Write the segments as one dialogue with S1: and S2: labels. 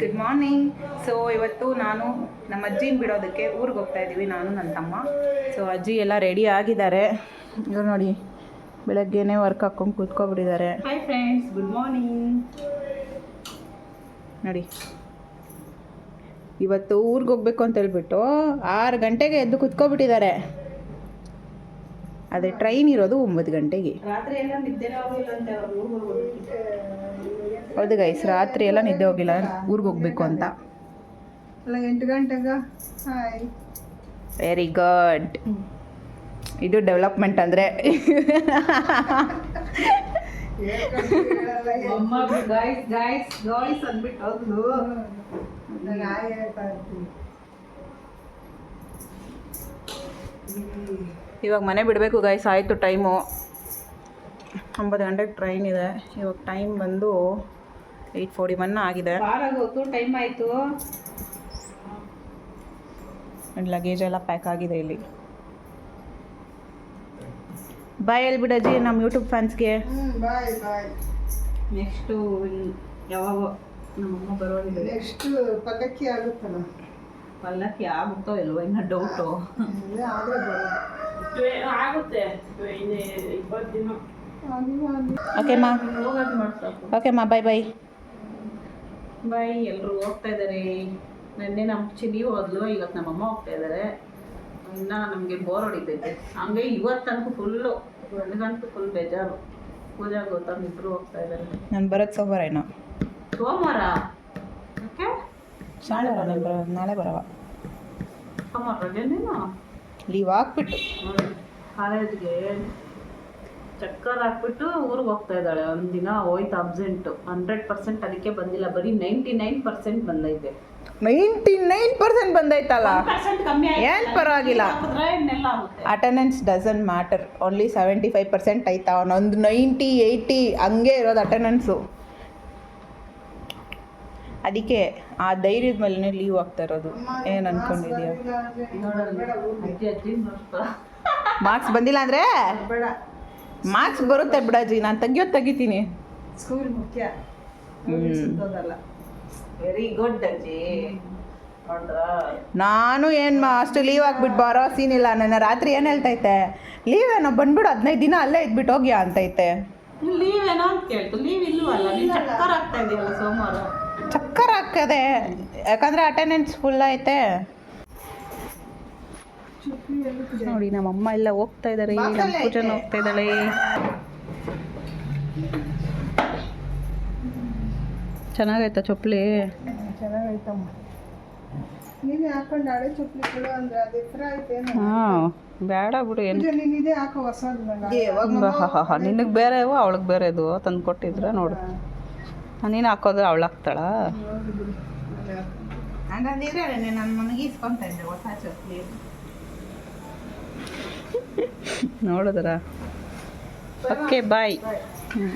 S1: Good morning so ಇವತ್ತು ನಾನು ನಮ್ಮ ಅಜ್ಜಿನ ಬಿಡೋದಕ್ಕೆ ಊರಿಗೆ ಹೋಗ್ತಾ ಇದ್ದೀವಿ ನಾನು ನನ್ನ ತಮ್ಮ. ಸೊ ಅಜ್ಜಿ ಎಲ್ಲ ರೆಡಿ ಆಗಿದ್ದಾರೆ. ಇವ್ರು ನೋಡಿ ಬೆಳಗ್ಗೆನೇ ವರ್ಕ್ ಹಾಕೊಂಡು ಕೂತ್ಕೊಬಿಟ್ಟಿದ್ದಾರೆ. ಹಾಯ್ ಫ್ರೆಂಡ್ಸ್ ಗುಡ್ ಮಾರ್ನಿಂಗ್ ನೋಡಿ ಇವತ್ತು ಊರಿಗೆ ಹೋಗ್ಬೇಕು ಅಂತ ಹೇಳ್ಬಿಟ್ಟು ಆರು ಗಂಟೆಗೆ ಎದ್ದು ಕುತ್ಕೊಬಿಟ್ಟಿದ್ದಾರೆ. ಅದೇ ಟ್ರೈನ್ ಇರೋದು ಒಂಬತ್ತು ಗಂಟೆಗೆ.
S2: ರಾತ್ರಿ ಎಲ್ಲ ನಿದ್ದೆ ಹೋಗಿಲ್ಲ ಅಂತ
S1: ಹೌದು ಗೈಸ್ ರಾತ್ರಿ ಎಲ್ಲ ನಿದ್ದೆ ಹೋಗಿಲ್ಲ ಊರಿಗೆ ಹೋಗ್ಬೇಕು ಅಂತ.
S2: ಅಲ್ಲ ಎಂಟು ಗಂಟೆಗೆ? ಹಾಯ್
S1: ವೆರಿ ಗುಡ್ ಇದು ಡೆವಲಪ್ಮೆಂಟ್ ಅಂದರೆ.
S2: ಗಾಯ್ಸ್ ಗಾಯ್ಸ್ ಗಾಯ್ಸ್
S1: ಇವಾಗ ಮನೆ ಬಿಡಬೇಕು ಗೈಸ್ ಆಯಿತು ಟೈಮು ಒಂಬತ್ತು ಗಂಟೆಗೆ ಟ್ರೈನ್ ಇದೆ. ಇವಾಗ ಟೈಮ್ ಬಂದು ಏಯ್ಟ್ ಫೋರ್ಟಿ ಒನ್ ಆಗಿದೆ
S2: ಟೈಮ್ ಆಯಿತು.
S1: ಲಗೇಜ್ ಎಲ್ಲ ಪ್ಯಾಕ್ ಆಗಿದೆ ಇಲ್ಲಿ. ಬಾಯ್ ಹೇಳ್ಬಿಡಜ್ಜಿ ನಮ್ಮ ಯೂಟ್ಯೂಬ್ ಫ್ಯಾನ್ಸ್ಗೆ
S2: ಬಾಯ್ ಬಾಯ್
S1: ನೆಕ್ಸ್ಟು ಯಾವಾಗ ನಮ್ಮಮ್ಮ ಬರೋದಿದೆ
S2: ನೆಕ್ಸ್ಟ್ ಪಲ್ಲಕ್ಕಿ ಆಗುತ್ತಲ್ಲ.
S1: ಪಲ್ಲಕ್ಕಿ ಆಗುತ್ತೋ ಇಲ್ವೋ ಇನ್ನೂ ಡೌಟು ಆಗುತ್ತೆ.
S2: ಇಪ್ಪತ್ತು ದಿನ.
S1: ಓಕೆ ಮಾ. ಓಕೆ ಮಾ ಬಾಯ್ ಬಾಯ್ ಬಾಯ್ ಎಲ್ಲರೂ ಹೋಗ್ತಾ ಇದ್ದಾರೆ ನಿನ್ನೆ ನಮ್ಮ ಚಿನ್ನಿ ಹೋದ್ಲು ಇವತ್ತು ನಮ್ಮಮ್ಮ ಹೋಗ್ತಾ ಇದ್ದಾರೆ ಇನ್ನ ನಮಗೆ ಬೋರ್ ಹೊಡಿತೈತೆ. ಹಂಗೆ ಇವತ್ತಂತೂ ಫುಲ್ಲು ನನಗಂತೂ ಫುಲ್ ಬೇಜಾರು. ಪೂಜಾ ಗೌತಮ್ ಇಬ್ಬರು ಹೋಗ್ತಾ ಇದ್ದಾರೆ ನಾನು ಬರೋದು ಸೋಮವಾರ ಏನೋ ಸೋಮವಾರ? ಓಕೆ ನಾಳೆ ಬರ ನಾಳೆ ಬರವ. ಸೋಮವಾರ ಲೀವ್ ಹಾಕ್ಬಿಟ್ಟು. ಕಾಲೇಜ್ಗೆ ಚಕ್ಕರ್ ಹಾಕ್ಬಿಟ್ಟು ಊರಿಗೆ ಹೋಗ್ತಾ ಇದ್ದಾಳೆ. ಒಂದಿನ ಹೋಯ್ತು ಅಬ್ಸೆಂಟು ಹಂಡ್ರೆಡ್ ಪರ್ಸೆಂಟ್ ಅದಕ್ಕೆ ಬಂದಿಲ್ಲ. ಬರೀ ನೈಂಟಿ ನೈನ್ ಪರ್ಸೆಂಟ್ ಬಂದೈತೆ ನೈಂಟಿ ನೈನ್ ಪರ್ಸೆಂಟ್ ಬಂದೈತಲ್ಲ ಏನ್ ಪರವಾಗಿಲ್ಲ. Attendance doesn't matter only seventy five percent ಆಯ್ತಾ? ಅವನೊಂದು ನೈಂಟಿ ಏಯ್ಟಿ ಹಂಗೆ ಇರೋದು ಅಟೆಂಡೆನ್ಸು ಅದಕ್ಕೆ ಆ ಧೈರ್ಯದ ಮೇಲೆ ಲೀವ್ ಆಗ್ತಾ ಇರೋದು. ಏನು ಅನ್ಕೊಂಡಿದ್ಯಾ? ಮಾರ್ಕ್ಸ್ ಬಂದಿಲ್ಲ ಅಂದ್ರೆ? ಮಾರ್ಕ್ಸ್ ಬರುತ್ತೆ ಬಿಡಾಜಿ ನಾನು ತೆಗಿಯೋದು ತೆಗಿತೀನಿ.
S2: ಸ್ಕೂಲ್ ಮುಖ್ಯ. ಸುತ್ತೋದಲ್ಲ
S1: ವೆರಿ ಗುಡ್ ಅಜ್ಜಿ ನಾನು ಏನು ಅಷ್ಟು ಲೀವ್ ಹಾಕ್ಬಿಟ್ಟು ಬರೋ ಸೀನ್ ಇಲ್ಲ. ನನ್ನ ರಾತ್ರಿ ಏನು ಹೇಳ್ತೈತೆ? ಲೀವ್ ಏನೋ ಬಂದ್ಬಿಡು ಹದಿನೈದು ದಿನ ಅಲ್ಲೇ ಇದ್ಬಿಟ್ಟು ಹೋಗ್ಯಾ ಅಂತೈತೆ.
S2: ಲೀವ್ ಏನೋ ಅಂತ ಕೇಳ್ತು. ಲೀವ್ ಇಲ್ಲವಲ್ಲ ನೀನು ಚಕ್ಕರ್ ಆಗ್ತಾ ಇದೆಯಲ್ಲ ಸೋಮವಾರ?
S1: ಚಕ್ಕರ್ ಹಾಕದೆ ಯಾಕಂದ್ರೆ ಅಟೆಂಡೆನ್ಸ್ ಫುಲ್ ಐತೆ. ನೋಡಿ ನಮ್ಮಮ್ಮ ಎಲ್ಲ ಹೋಗ್ತಾ ಇದ್ದಾರೆ. ನಮ್ಮ ಪೂಜನ ಹೋಗ್ತಾ ಇದ್ದಾಳೆ. ಚೆನ್ನಾಗೈತ ಚಪ್ಪಲಿ?
S2: ಚೆನ್ನಾಗೈತಮ್ಮ ನೀನೇ ಹಾಕೊಂಡು ಹಳೆ ಚಪ್ಪಲಿ ಕೊಡು ಅಂದ್ರೆ ಅದು ಎತ್ತರ ಐತೇನು
S1: ಹಾಂ ಬೇಡ ಬಿಡು ಏನು
S2: ಇದೇ ಹಾಕೋ ಹೊಸದು
S1: ನಿನಗೆ ಬೇರೆ ಅವಳಿಗೆ ಬೇರೆದು ತಂದು ಕೊಟ್ಟಿದ್ರ ನೋಡು. ನೀನು ಹಾಕೋದ್ರೆ ಅವಳು ಹಾಕ್ತಾಳ?
S2: ಹಂಗಂದಿದ್ರೆ ನಾನು ನನಗೆ ಇಸ್ಕೊಂತ ಇದ್ದೆ ಹೊಸ ಚಪ್ಪಲಿ.
S1: ನೋಡಿದ್ರ? Okay bye. ಹ್ಞೂ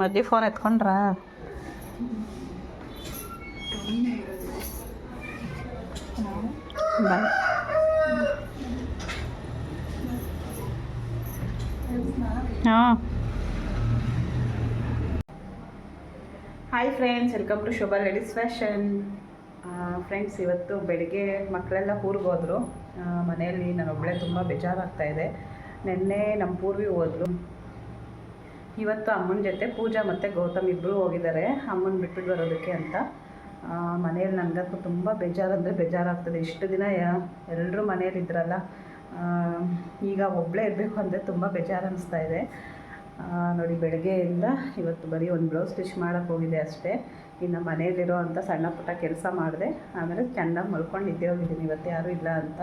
S1: ಹ್ಞೂ ಫೋನ್ ಎತ್ಕೊಂಡ್ರಾ? ಬಾಯ್. ಹಾಂ. Hi friends welcome to Shobha ladies fashion friends ಇವತ್ತು ಬೆಳಿಗ್ಗೆ ಮಕ್ಕಳೆಲ್ಲ ಊರಿಗೆ ಹೋದರು. ಮನೆಯಲ್ಲಿ ನಾನೊಬ್ಬಳೆ ತುಂಬ ಬೇಜಾರಾಗ್ತಾ ಇದೆ. ನಿನ್ನೆ ನಮ್ಮ ಪೂರ್ವಿ ಹೋದ್ರು. ಇವತ್ತು ಅಮ್ಮನ ಜೊತೆ ಪೂಜಾ ಮತ್ತು ಗೌತಮ್ ಇಬ್ಬರು ಹೋಗಿದ್ದಾರೆ. ಅಮ್ಮನ ಬಿಟ್ಬಿಟ್ಟು ಬರೋದಕ್ಕೆ ಅಂತ. ಮನೆಯಲ್ಲಿ ನನಗಂತೂ ತುಂಬ ಬೇಜಾರಂದರೆ ಬೇಜಾರಾಗ್ತದೆ. ಇಷ್ಟು ದಿನ ಎಲ್ಲರೂ ಮನೇಲಿ ಇದ್ರಲ್ಲ ಆ, ಈಗ ಒಬ್ಬಳೇ ಇರಬೇಕು ಅಂದರೆ ತುಂಬ ಬೇಜಾರು ಅನ್ನಿಸ್ತಾ ಇದೆ. ನೋಡಿ, ಬೆಳಗ್ಗೆಯಿಂದ ಇವತ್ತು ಬರೀ ಒಂದು ಬ್ಲೌಸ್ ಸ್ಟಿಚ್ ಮಾಡೋಕ್ಕೆ ಹೋಗಿದೆ ಅಷ್ಟೇ. ಇನ್ನು ಮನೇಲಿರೋ ಅಂಥ ಸಣ್ಣ ಪುಟ್ಟ ಕೆಲಸ ಮಾಡಿದೆ. ಆಮೇಲೆ ಚೆನ್ನಾಗಿ ಮಲ್ಕೊಂಡು ಇದ್ದೇ ಹೋಗಿದ್ದೀನಿ. ಇವತ್ತು ಯಾರೂ ಇಲ್ಲ ಅಂತ.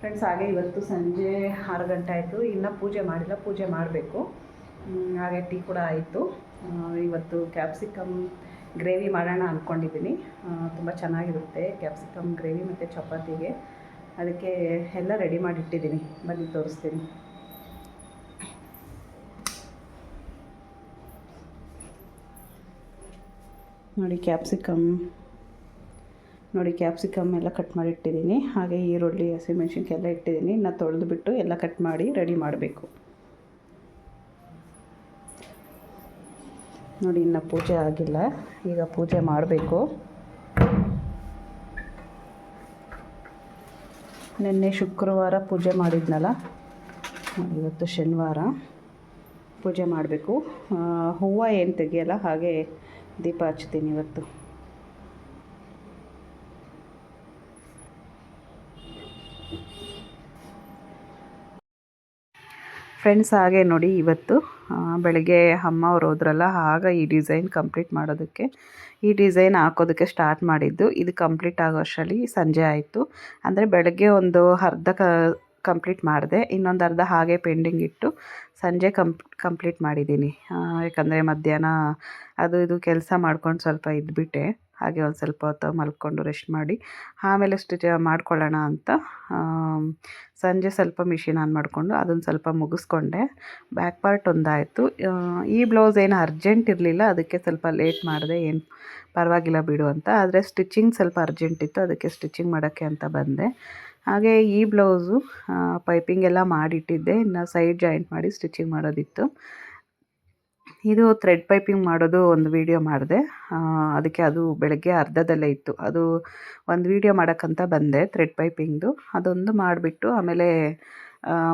S1: ಫ್ರೆಂಡ್ಸ್ ಹಾಗೆ ಇವತ್ತು ಸಂಜೆ ಆರು ಗಂಟೆ ಆಯಿತು. ಇನ್ನೂ ಪೂಜೆ ಮಾಡಿಲ್ಲ, ಪೂಜೆ ಮಾಡಬೇಕು. ಹಾಗೆ ಟೀ ಕೂಡ ಆಯಿತು. ಇವತ್ತು ಕ್ಯಾಪ್ಸಿಕಮ್ ಗ್ರೇವಿ ಮಾಡೋಣ ಅಂದ್ಕೊಂಡಿದ್ದೀನಿ ತುಂಬ ಚೆನ್ನಾಗಿರುತ್ತೆ ಕ್ಯಾಪ್ಸಿಕಮ್ ಗ್ರೇವಿ ಮತ್ತು ಚಪಾತಿಗೆ. ಅದಕ್ಕೆ ಎಲ್ಲ ರೆಡಿ ಮಾಡಿಟ್ಟಿದ್ದೀನಿ. ಬನ್ನಿ, ತೋರಿಸ್ತೀನಿ. ನೋಡಿ ಕ್ಯಾಪ್ಸಿಕಮ್ ನೋಡಿ ಕ್ಯಾಪ್ಸಿಕಮ್ ಎಲ್ಲ ಕಟ್ ಮಾಡಿ ಇಟ್ಟಿದ್ದೀನಿ ಹಾಗೆ ಈರುಳ್ಳಿ ಹಸಿಮೆಣ್ಸಿನ್ಕಾಯಿ ಎಲ್ಲ ಇಟ್ಟಿದ್ದೀನಿ. ಇನ್ನು ತೊಳೆದು ಬಿಟ್ಟು ಎಲ್ಲ ಕಟ್ ಮಾಡಿ ರೆಡಿ ಮಾಡಬೇಕು. ನೋಡಿ, ಇನ್ನು ಪೂಜೆ ಆಗಿಲ್ಲ. ಈಗ ಪೂಜೆ ಮಾಡಬೇಕು. ನಿನ್ನೆ ಶುಕ್ರವಾರ ಪೂಜೆ ಮಾಡಿದ್ನಲ್ಲ? ಇವತ್ತು ಶನಿವಾರ ಪೂಜೆ ಮಾಡಬೇಕು. ಹೂವು ಏನು ತೆಗಿಯಲ್ಲ, ಹಾಗೆ ದೀಪ ಹಚ್ತೀನಿ ಇವತ್ತು. ಫ್ರೆಂಡ್ಸ್ ಹಾಗೆ ನೋಡಿ ಇವತ್ತು ಬೆಳಗ್ಗೆ ಅಮ್ಮ ಅವ್ರು ಹೋದ್ರಲ್ಲ, ಆಗ ಈ ಡಿಸೈನ್ ಕಂಪ್ಲೀಟ್ ಮಾಡೋದಕ್ಕೆ, ಈ ಡಿಸೈನ್ ಹಾಕೋದಕ್ಕೆ ಸ್ಟಾರ್ಟ್ ಮಾಡಿದ್ದು. ಇದು ಕಂಪ್ಲೀಟ್ ಆಗೋ ಅಷ್ಟರಲ್ಲಿ ಸಂಜೆ ಆಯಿತು. ಅಂದರೆ ಬೆಳಗ್ಗೆ ಒಂದು ಅರ್ಧ ಕಂಪ್ಲೀಟ್ ಮಾಡಿದೆ. ಇನ್ನೊಂದು ಅರ್ಧ ಹಾಗೆ ಪೆಂಡಿಂಗ್ ಇಟ್ಟು ಸಂಜೆ ಕಂಪ್, ಕಂಪ್ಲೀಟ್ ಮಾಡಿದ್ದೀನಿ. ಯಾಕಂದರೆ ಮಧ್ಯಾಹ್ನ ಅದು ಇದು ಕೆಲಸ ಮಾಡ್ಕೊಂಡು ಸ್ವಲ್ಪ ಇದ್ಬಿಟ್ಟೆ. ಹಾಗೆ ಒಂದು ಸ್ವಲ್ಪ ಹೊತ್ತು ಮಲ್ಕೊಂಡು ರೆಸ್ಟ್ ಮಾಡಿ, ಆಮೇಲೆ ಸ್ಟಿಚ್ ಮಾಡ್ಕೊಳ್ಳೋಣ ಅಂತ ಸಂಜೆ ಸ್ವಲ್ಪ ಮಿಷಿನ್ ಆನ್ ಮಾಡಿಕೊಂಡು ಅದನ್ನು ಸ್ವಲ್ಪ ಮುಗಿಸ್ಕೊಂಡೆ. Back part ಒಂದಾಯಿತು. ಈ ಬ್ಲೌಸ್ ಏನು ಅರ್ಜೆಂಟ್ ಇರಲಿಲ್ಲ, ಅದಕ್ಕೆ ಸ್ವಲ್ಪ ಲೇಟ್ ಮಾಡಿದೆ. ಏನು ಪರವಾಗಿಲ್ಲ ಬಿಡು ಅಂತ. ಆದರೆ ಸ್ಟಿಚಿಂಗ್ ಸ್ವಲ್ಪ ಅರ್ಜೆಂಟ್ ಇತ್ತು, ಅದಕ್ಕೆ ಸ್ಟಿಚಿಂಗ್ ಮಾಡೋಕ್ಕೆ ಅಂತ ಬಂದೆ. ಹಾಗೆ ಈ ಬ್ಲೌಸು ಪೈಪಿಂಗ್ ಎಲ್ಲ ಮಾಡಿಟ್ಟಿದ್ದೆ. ಇನ್ನು ಸೈಡ್ ಜಾಯಿಂಟ್ ಮಾಡಿ ಸ್ಟಿಚಿಂಗ್ ಮಾಡೋದಿತ್ತು. ಇದು ಥ್ರೆಡ್ ಪೈಪಿಂಗ್ ಮಾಡೋದು ಒಂದು ವೀಡಿಯೋ ಮಾಡಿದೆ. ಅದಕ್ಕೆ ಅದು ಬೆಳಗ್ಗೆ ಅರ್ಧದಲ್ಲೇ ಇತ್ತು. ಅದು ಒಂದು ವೀಡಿಯೋ ಮಾಡೋಕ್ಕಂತ ಬಂದೆ ಥ್ರೆಡ್ ಪೈಪಿಂಗ್ದು ಅದೊಂದು ಮಾಡಿಬಿಟ್ಟು ಆಮೇಲೆ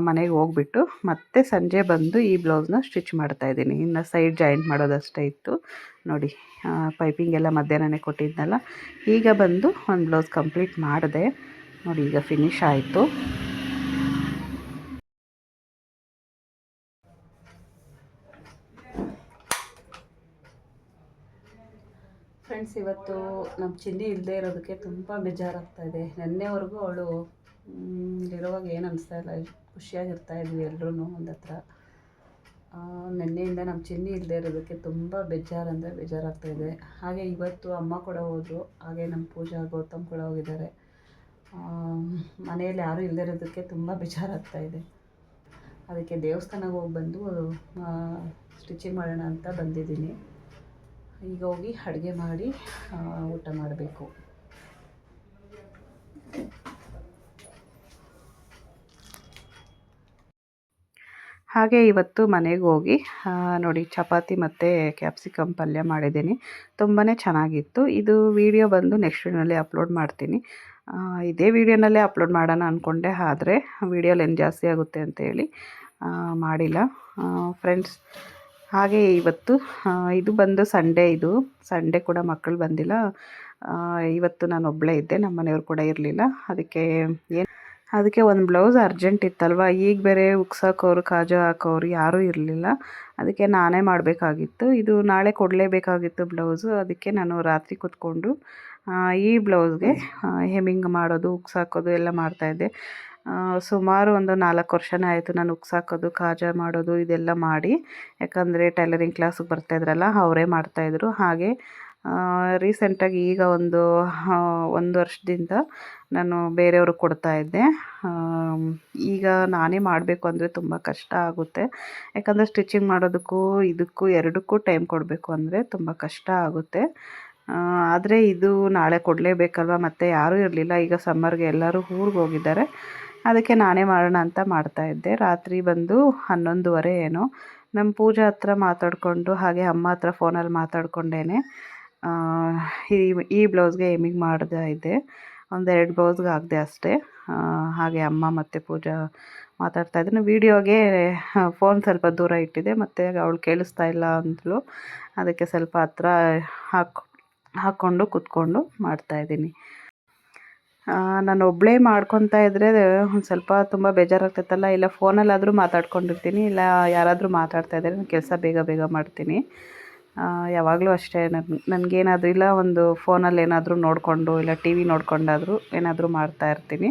S1: ಮನೆಗೆ ಹೋಗ್ಬಿಟ್ಟು ಮತ್ತೆ ಸಂಜೆ ಬಂದು ಈ ಬ್ಲೌಸ್ನ ಸ್ಟಿಚ್ ಮಾಡ್ತಾಯಿದ್ದೀನಿ ಇನ್ನು ಸೈಡ್ ಜಾಯಿಂಟ್ ಮಾಡೋದಷ್ಟೇ ಇತ್ತು. ನೋಡಿ ಪೈಪಿಂಗ್ ಎಲ್ಲ ಮಧ್ಯಾಹ್ನನೇ ಕೊಟ್ಟಿದ್ನಲ್ಲ. ಈಗ ಬಂದು ಒಂದು ಬ್ಲೌಸ್ ಕಂಪ್ಲೀಟ್ ಮಾಡಿದೆ. ನೋಡಿ, ಈಗ ಫಿನಿಶ್ ಆಯಿತು. ಫ್ರೆಂಡ್ಸ್ ಇವತ್ತು ನಮ್ಮ ಚಿನ್ನಿ ಇಲ್ಲದೆ ಇರೋದಕ್ಕೆ ತುಂಬ ಬೇಜಾರಾಗ್ತಾ ಇದೆ. ನೆನ್ನೆವರೆಗೂ ಅವಳು ಇಲ್ಲಿರುವಾಗ ಏನು ಅನಿಸ್ತಾ ಇಲ್ಲ, ಖುಷಿಯಾಗಿರ್ತಾ ಇದ್ವಿ ಎಲ್ಲರೂ ಒಂದು ಹತ್ರ. ನೆನ್ನೆಯಿಂದ ನಮ್ಮ ಚಿನ್ನಿ ಇಲ್ಲದೆ ಇರೋದಕ್ಕೆ ತುಂಬ ಬೇಜಾರು ಅಂದರೆ ಬೇಜಾರಾಗ್ತಾ ಇದೆ. ಹಾಗೆ ಇವತ್ತು ಅಮ್ಮ ಕೂಡ ಹೋದರು, ಹಾಗೆ ನಮ್ಮ ಪೂಜಾ, ಗೌತಮ್ ಕೂಡ ಹೋಗಿದ್ದಾರೆ. ಮನೆಯಲ್ಲಿ ಯಾರೂ ಇಲ್ಲದೆ ಇರೋದಕ್ಕೆ ತುಂಬ ಬೇಜಾರಾಗ್ತಾ ಇದೆ. ಅದಕ್ಕೆ ದೇವಸ್ಥಾನಕ್ಕೆ ಹೋಗಿ ಬಂದು ಸ್ಟಿಚಿಂಗ್ ಮಾಡೋಣ ಅಂತ ಬಂದಿದ್ದೀನಿ. ಈಗ ಹೋಗಿ ಅಡುಗೆ ಮಾಡಿ ಊಟ ಮಾಡಬೇಕು. ಹಾಗೆ ಇವತ್ತು ಮನೆಗೆ ಹೋಗಿ ನೋಡಿ ಚಪಾತಿ ಮತ್ತು ಕ್ಯಾಪ್ಸಿಕಮ್ ಪಲ್ಯ ಮಾಡಿದ್ದೀನಿ. ತುಂಬಾ ಚೆನ್ನಾಗಿತ್ತು. ಇದು ವಿಡಿಯೋ ಬಂದು ನೆಕ್ಸ್ಟ್ ವೀಡಿಯೋನಲ್ಲಿ ಅಪ್ಲೋಡ್ ಮಾಡ್ತೀನಿ. ಇದೇ ವಿಡಿಯೋನಲ್ಲೇ ಅಪ್ಲೋಡ್ ಮಾಡೋಣ ಅಂದ್ಕೊಂಡೆ ಆದರೆ ವಿಡಿಯೋ ಲೆನ್ ಜಾಸ್ತಿ ಆಗುತ್ತೆ ಅಂತೇಳಿ ಮಾಡಿಲ್ಲ. ಫ್ರೆಂಡ್ಸ್ ಹಾಗೆ ಇವತ್ತು ಇದು ಬಂದು ಸಂಡೇ ಇದು. ಸಂಡೇ ಕೂಡ ಮಕ್ಕಳು ಬಂದಿಲ್ಲ. ಇವತ್ತು ನಾನು ಒಬ್ಬಳೇ ಇದ್ದೆ, ನಮ್ಮ ಮನೆಯವ್ರು ಕೂಡ ಇರಲಿಲ್ಲ. ಅದಕ್ಕೆ ಏನು, ಅದಕ್ಕೆ ಒಂದು ಬ್ಲೌಸ್ ಅರ್ಜೆಂಟ್ ಇತ್ತಲ್ವ? ಈಗ ಬೇರೆ ಉಕ್ಸಾಕೋರು ಕಾಜು ಹಾಕೋರು ಯಾರೂ ಇರಲಿಲ್ಲ. ಅದಕ್ಕೆ ನಾನೇ ಮಾಡಬೇಕಾಗಿತ್ತು. ಇದು ನಾಳೆ ಕೊಡಲೇಬೇಕಾಗಿತ್ತು ಬ್ಲೌಸು. ಅದಕ್ಕೆ ನಾನು ರಾತ್ರಿ ಕೂತ್ಕೊಂಡು ಈ ಬ್ಲೌಸ್ಗೆ ಹೆಮ್ಮಿಂಗ್ ಮಾಡೋದು ಉಕ್ಸಾಕೋದು ಎಲ್ಲ ಮಾಡ್ತಾಯಿದ್ದೆ ಸುಮಾರು ಒಂದು ನಾಲ್ಕು ವರ್ಷನೇ ಆಯಿತು ನಾನು ಉಕ್ಸ್ ಹಾಕೋದು ಕಾಜಾ ಮಾಡೋದು ಇದೆಲ್ಲ ಮಾಡಿ. ಯಾಕಂದರೆ ಟೈಲರಿಂಗ್ ಕ್ಲಾಸಿಗೆ ಬರ್ತಾಯಿದ್ರಲ್ಲ ಅವರೇ ಮಾಡ್ತಾಯಿದ್ರು ಹಾಗೆ ರೀಸೆಂಟಾಗಿ ಈಗ ಒಂದು ಒಂದು ವರ್ಷದಿಂದ ನಾನು ಬೇರೆಯವ್ರಿಗೆ ಕೊಡ್ತಾ ಇದ್ದೆ. ಈಗ ನಾನೇ ಮಾಡಬೇಕು ಅಂದರೆ ತುಂಬ ಕಷ್ಟ ಆಗುತ್ತೆ. ಯಾಕಂದರೆ ಸ್ಟಿಚಿಂಗ್ ಮಾಡೋದಕ್ಕೂ ಇದಕ್ಕೂ ಎರಡಕ್ಕೂ ಟೈಮ್ ಕೊಡಬೇಕು ಅಂದರೆ ತುಂಬ ಕಷ್ಟ ಆಗುತ್ತೆ. ಆದರೆ ಇದು ನಾಳೆ ಕೊಡಲೇಬೇಕಲ್ವ? ಮತ್ತು ಯಾರೂ ಇರಲಿಲ್ಲ. ಈಗ ಸಮ್ಮರ್ಗೆ ಎಲ್ಲರೂ ಊರಿಗೆ ಹೋಗಿದ್ದಾರೆ. ಅದಕ್ಕೆ ನಾನೇ ಮಾಡೋಣ ಅಂತ ಮಾಡ್ತಾಯಿದ್ದೆ ರಾತ್ರಿ ಬಂದು ಹನ್ನೊಂದುವರೆ ಏನೋ. ನಮ್ಮ ಪೂಜಾ ಹತ್ರ ಮಾತಾಡಿಕೊಂಡು, ಹಾಗೆ ಅಮ್ಮ ಹತ್ರ ಫೋನಲ್ಲಿ ಮಾತಾಡ್ಕೊಂಡೇ ಈ ಈ ಬ್ಲೌಸ್ಗೆ ಏಮಿಂಗ್ ಮಾಡ್ತಾ ಇದ್ದೆ. ಒಂದೆರಡು ಬ್ಲೌಸ್ಗೆ ಆಗದೆ ಅಷ್ಟೇ. ಹಾಗೆ ಅಮ್ಮ ಮತ್ತು ಪೂಜಾ ಮಾತಾಡ್ತಾ ಇದ್ದೆ ವೀಡಿಯೋಗೆ ಫೋನ್ ಸ್ವಲ್ಪ ದೂರ ಇಟ್ಟಿದೆ, ಮತ್ತು ಅವಳು ಕೇಳಿಸ್ತಾ ಇಲ್ಲ ಅಂದಳು ಅದಕ್ಕೆ ಸ್ವಲ್ಪ ಹತ್ರ ಹಾಕಿ, ಹಾಕ್ಕೊಂಡು ಕೂತ್ಕೊಂಡು ಮಾಡ್ತಾಯಿದ್ದೀನಿ ನಾನು ಒಬ್ಬಳೇ ಮಾಡ್ಕೊತಾ ಇದ್ದರೆ ಒಂದು ಸ್ವಲ್ಪ ತುಂಬ ಬೇಜಾರಾಗ್ತೈತಲ್ಲ ಇಲ್ಲ ಫೋನಲ್ಲಾದರೂ ಮಾತಾಡ್ಕೊಂಡಿರ್ತೀನಿ, ಇಲ್ಲ ಯಾರಾದರೂ ಮಾತಾಡ್ತಾ ಇದ್ದರೆ ನಾನು ಕೆಲಸ ಬೇಗ ಬೇಗ ಮಾಡ್ತೀನಿ. ಯಾವಾಗಲೂ ಅಷ್ಟೇ ನನ್ನ ನನಗೇನಾದರೂ ಇಲ್ಲ ಒಂದು ಫೋನಲ್ಲಿ ಏನಾದರೂ ನೋಡಿಕೊಂಡು, ಇಲ್ಲ ಟಿ ವಿ ನೋಡ್ಕೊಂಡಾದರೂ ಏನಾದರೂ ಮಾಡ್ತಾ ಇರ್ತೀನಿ.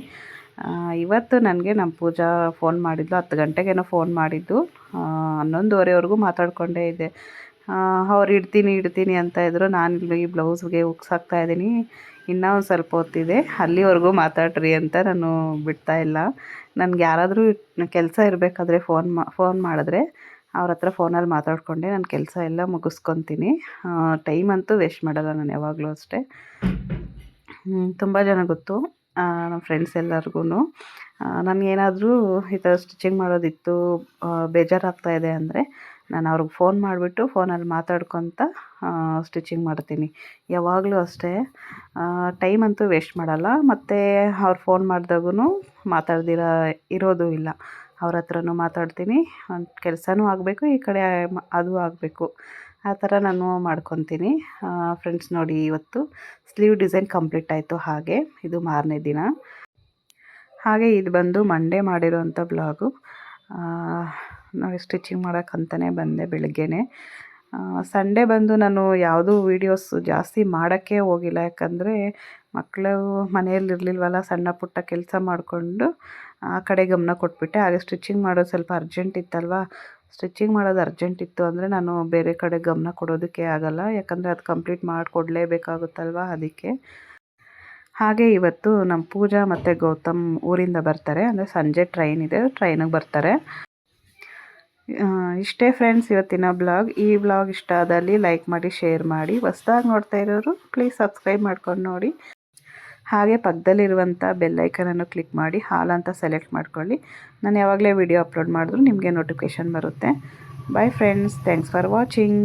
S1: ಇವತ್ತು ನನಗೆ ನಮ್ಮ ಪೂಜಾ ಫೋನ್ ಮಾಡಿದ್ಲು, ಹತ್ತು ಗಂಟೆಗೇನೋ ಫೋನ್ ಮಾಡಿದ್ದು. ಹನ್ನೊಂದುವರೆವರೆಗೂ ಮಾತಾಡಿಕೊಂಡೇ ಇದ್ದೆ. ಅವ್ರು ಇಡ್ತೀನಿ ಇಡ್ತೀನಿ ಅಂತ ಇದ್ದರು ನಾನು ಇಲ್ಲಿ ಈ ಬ್ಲೌಸ್ಗೆ ಉಕ್ಸಾಕ್ತಾ ಇದ್ದೀನಿ. ಇನ್ನೂ ಒಂದು ಸ್ವಲ್ಪ ಹೊತ್ತಿದೆ. ಅಲ್ಲಿವರೆಗೂ ಮಾತಾಡ್ರಿ ಅಂತ ನಾನು ಬಿಡ್ತಾ ಇಲ್ಲ. ನನಗೆ ಯಾರಾದರೂ ಕೆಲಸ ಇರಬೇಕಾದ್ರೆ ಫೋನ್ ಮಾ, ಫೋನ್ ಮಾಡಿದ್ರೆ ಅವ್ರ ಹತ್ರ ಫೋನಲ್ಲಿ ಮಾತಾಡ್ಕೊಂಡೆ. ನನ್ನ ಕೆಲಸ ಎಲ್ಲ ಮುಗಿಸ್ಕೊತೀನಿ. ಟೈಮ್ ಅಂತೂ ವೇಸ್ಟ್ ಮಾಡಲ್ಲ ನಾನು ಯಾವಾಗಲೂ ಅಷ್ಟೇ. ತುಂಬ ಜನ ಗೊತ್ತು. ನಮ್ಮ ಫ್ರೆಂಡ್ಸ್ ಎಲ್ಲರಿಗೂ ನನಗೇನಾದರೂ ಈ ಥರ ಸ್ಟಿಚಿಂಗ್ ಮಾಡೋದಿತ್ತು ಬೇಜಾರಾಗ್ತಾಯಿದೆ ಅಂದರೆ ನಾನು ಅವ್ರಿಗೆ ಫೋನ್ ಮಾಡಿಬಿಟ್ಟು ಫೋನಲ್ಲಿ ಮಾತಾಡ್ಕೊತ ಸ್ಟಿಚಿಂಗ್ ಮಾಡ್ತೀನಿ. ಯಾವಾಗಲೂ ಅಷ್ಟೇ ಟೈಮ್ ಅಂತೂ ವೇಸ್ಟ್ ಮಾಡಲ್ಲ. ಮತ್ತು ಅವ್ರು ಫೋನ್ ಮಾಡಿದಾಗೂ ಮಾತಾಡ್ದಿರ, ಇರೋದು ಇಲ್ಲ. ಅವ್ರ ಹತ್ರನೂ ಮಾತಾಡ್ತೀನಿ. ಒಂದು ಕೆಲಸನೂ ಆಗಬೇಕು, ಈ ಕಡೆ ಅದು ಆಗಬೇಕು. ಆ ಥರ ನಾನು ಮಾಡ್ಕೊತೀನಿ. ಫ್ರೆಂಡ್ಸ್ ನೋಡಿ ಇವತ್ತು. ಸ್ಲೀವ್ ಡಿಸೈನ್ ಕಂಪ್ಲೀಟ್ ಆಯಿತು ಹಾಗೆ. ಇದು ಮಾರನೇ ದಿನ. ಹಾಗೆ ಇದು ಬಂದು ಮಂಡೇ ಮಾಡಿರೋಂಥ ಬ್ಲಾಗು ನೋಡಿ ಸ್ಟಿಚಿಂಗ್ ಮಾಡೋಕ್ಕಂತಲೇ ಬಂದೆ ಬೆಳಗ್ಗೆನೆ. ಸಂಡೇ ಬಂದು ನಾನು ಯಾವುದೂ ವೀಡಿಯೋಸ್ ಜಾಸ್ತಿ ಮಾಡೋಕ್ಕೆ ಹೋಗಿಲ್ಲ. ಯಾಕಂದರೆ ಮಕ್ಕಳು ಮನೆಯಲ್ಲಿ ಇರಲಿಲ್ವಲ್ಲ, ಸಣ್ಣ ಪುಟ್ಟ ಕೆಲಸ ಮಾಡಿಕೊಂಡು ಆ ಕಡೆ ಗಮನ ಕೊಟ್ಬಿಟ್ಟೆ. ಹಾಗೆ ಸ್ಟಿಚಿಂಗ್ ಮಾಡೋದು ಸ್ವಲ್ಪ ಅರ್ಜೆಂಟ್ ಇತ್ತಲ್ವ? ಸ್ಟಿಚಿಂಗ್ ಮಾಡೋದು ಅರ್ಜೆಂಟ್ ಇತ್ತು ಅಂದರೆ ನಾನು ಬೇರೆ ಕಡೆ ಗಮನ ಕೊಡೋದಕ್ಕೆ ಆಗಲ್ಲ. ಯಾಕಂದರೆ ಅದು ಕಂಪ್ಲೀಟ್ ಮಾಡಿಕೊಡ್ಲೇಬೇಕಾಗುತ್ತಲ್ವ ಅದಕ್ಕೆ. ಹಾಗೆ ಇವತ್ತು ನಮ್ಮ ಪೂಜಾ ಮತ್ತು ಗೌತಮ್ ಊರಿಂದ ಬರ್ತಾರೆ. ಅಂದರೆ ಸಂಜೆ ಟ್ರೈನ್ ಇದೆ ಟ್ರೈನಿಗೆ ಬರ್ತಾರೆ. ಇಷ್ಟೇ ಫ್ರೆಂಡ್ಸ್ ಇವತ್ತಿನ ಬ್ಲಾಗ್ ಈ ಬ್ಲಾಗ್ ಇಷ್ಟ ಆದಲ್ಲಿ ಲೈಕ್ ಮಾಡಿ ಶೇರ್ ಮಾಡಿ. ಹೊಸ್ದಾಗಿ ನೋಡ್ತಾ ಇರೋರು ಪ್ಲೀಸ್ ಸಬ್ಸ್ಕ್ರೈಬ್ ಮಾಡ್ಕೊಂಡು ನೋಡಿ. ಹಾಗೆ ಪಕ್ಕದಲ್ಲಿರುವಂಥ ಬೆಲ್ಲೈಕನನ್ನು ಕ್ಲಿಕ್ ಮಾಡಿ, ಹಾಲ್ ಅಂತ ಸೆಲೆಕ್ಟ್ ಮಾಡ್ಕೊಳ್ಳಿ. ನಾನು ಯಾವಾಗಲೇ ವಿಡಿಯೋ ಅಪ್ಲೋಡ್ ಮಾಡಿದ್ರು ನಿಮಗೆ ನೋಟಿಫಿಕೇಷನ್ ಬರುತ್ತೆ. Bye friends thanks for watching